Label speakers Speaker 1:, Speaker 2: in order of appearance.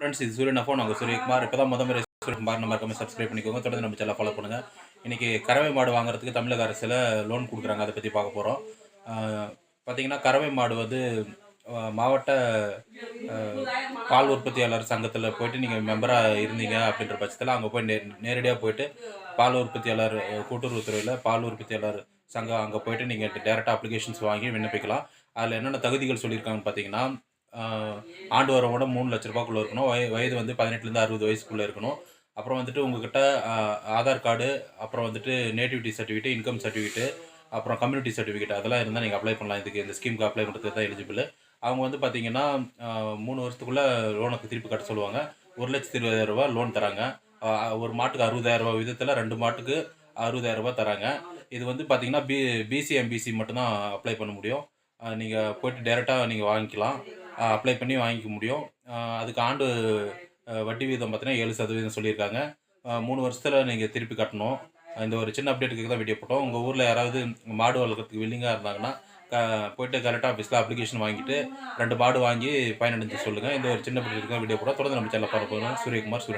Speaker 1: Friends இது சூரியன் phone நாங்கள் சூரியகுமார் இப்போ தான் முத முறை சூரியகுமார் நம்ம இருக்காம சப்ஸ்கிரைப் பண்ணிக்கோங்க. தொடர்ந்து நம்ம சேனல் ஃபாலோ பண்ணுங்கள் இன்றைக்கி கறவை மாடு வாங்குறதுக்கு தமிழக அரசில் லோன் கொடுக்குறாங்க. அதை பற்றி பார்க்க போகிறோம் பார்த்தீங்கன்னா கறவை மாடு வந்து மாவட்ட பால் உற்பத்தியாளர் சங்கத்தில் போயிட்டு நீங்கள் மெம்பராக இருந்தீங்க அப்படின்ற பட்சத்தில் அங்கே போய் நே நேரடியாக போயிட்டு பால் உற்பத்தியாளர் அஹ், கூட்டுறவுத்துறையில் பால் உற்பத்தியாளர் சங்கம் அங்கே போயிட்டு நீங்கள் டேரெக்டாக அப்ளிகேஷன்ஸ் வாங்கி விண்ணப்பிக்கலாம். அதில் என்னென்ன தகுதிகள் சொல்லியிருக்காங்கன்னு பார்த்தீங்கன்னா ஆண்டு வரவோட மூணு லட்ச ரூபாய்க்குள்ளே இருக்கணும். வய வயது வந்து பதினெட்டுலேருந்து அறுபது வயசுக்குள்ளே இருக்கணும். அப்புறம் வந்துட்டு உங்ககிட்ட ஆதார் கார்டு அப்புறம் வந்துட்டு நேட்டிவிட்டி சர்டிஃபிகேட் இன்கம் சர்டிஃபிகேட் அப்புறம் கம்யூனிட்டி சர்டிஃபிகேட் அதெல்லாம் இருந்தால் நீங்கள் அப்ளை பண்ணலாம். இதுக்கு இந்த ஸ்கீமுக்கு அப்ளை பண்ணுறதுக்கு தான் எலிஜிபிள் அவங்க வந்து பார்த்தீங்கன்னா மூணு வருஷத்துக்குள்ளே லோனுக்கு திருப்பி கட்ட சொல்லுவாங்க. ஒரு லட்சத்தி இருபதாயிரம் லோன் தராங்க. ஒரு மாட்டுக்கு அறுபதாயிரம் ரூபாய் விதத்தில் ரெண்டு மாட்டுக்கு அறுபதாயிரம் ரூபா தராங்க. இது வந்து பார்த்தீங்கன்னா பி பிசி எம்பிசி மட்டும்தான் அப்ளை பண்ண முடியும். நீங்கள் போயிட்டு டேரெக்டாக நீங்கள் வாங்கிக்கலாம். அப்ளை பண்ணி வாங்கிக்க முடியும். அதுக்கு ஆண்டு வட்டி வீதம் பார்த்தீங்கன்னா ஏழு சதவீதம் சொல்லியிருக்காங்க. மூணு வருஷத்தில் நீங்கள் திருப்பி கட்டணும். இந்த ஒரு சின்ன அப்டேட்டுக்கு தான் வீடியோ போட்டோம். உங்கள் ஊரில் யாராவது மாடு வளர்க்குறதுக்கு வில்லிங்காக இருந்தாங்கன்னா க போயிட்டு கரெக்டாக ஆஃபீஸில் அப்ளிகேஷன் வாங்கிட்டு ரெண்டு மாடு வாங்கி பயனடைஞ்சு சொல்லுங்கள் இந்த ஒரு சின்ன அப்டேட்டுக்கு தான் வீடியோ போட்டோம் தொடர்ந்து நம்ம சேனல் பார்க்க போகிறோம் சூரியகுமார் சூரியன்.